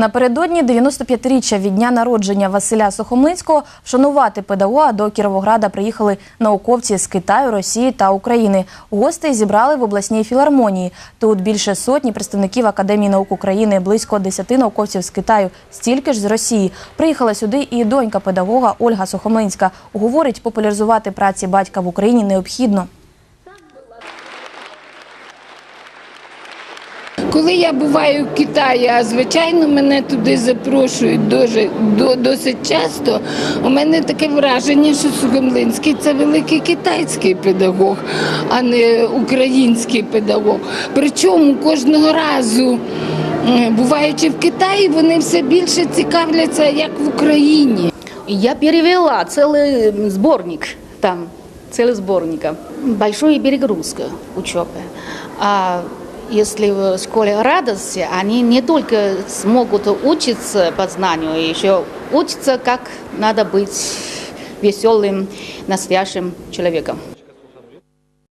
Напередодні 95-річчя від дня народження Василя Сухомлинського вшанувати педагога до Кіровограда приїхали науковці з Китаю, Росії та України. Гостей зібрали в обласній філармонії. Тут більше сотні представників Академії наук України, близько 10 науковців з Китаю, стільки ж з Росії. Приїхала сюди і донька педагога Ольга Сухомлинська. Говорить, популяризувати праці батька в Україні необхідно. Коли я буваю в Китаї, а звичайно мене туди запрошують дуже до, досить часто. У мене таке враження, що Сугомлинський це великий китайський педагог, а не український педагог. Причому кожного разу, м, буваючи в Китаї, вони все більше цікавляться, як в Україні. Я перевела целый м, сборник там, целый сборник. Большая перегрузка учебы. А если в школе радости, они не только смогут учиться по знанию, еще учатся, как надо быть веселым, настоящим человеком.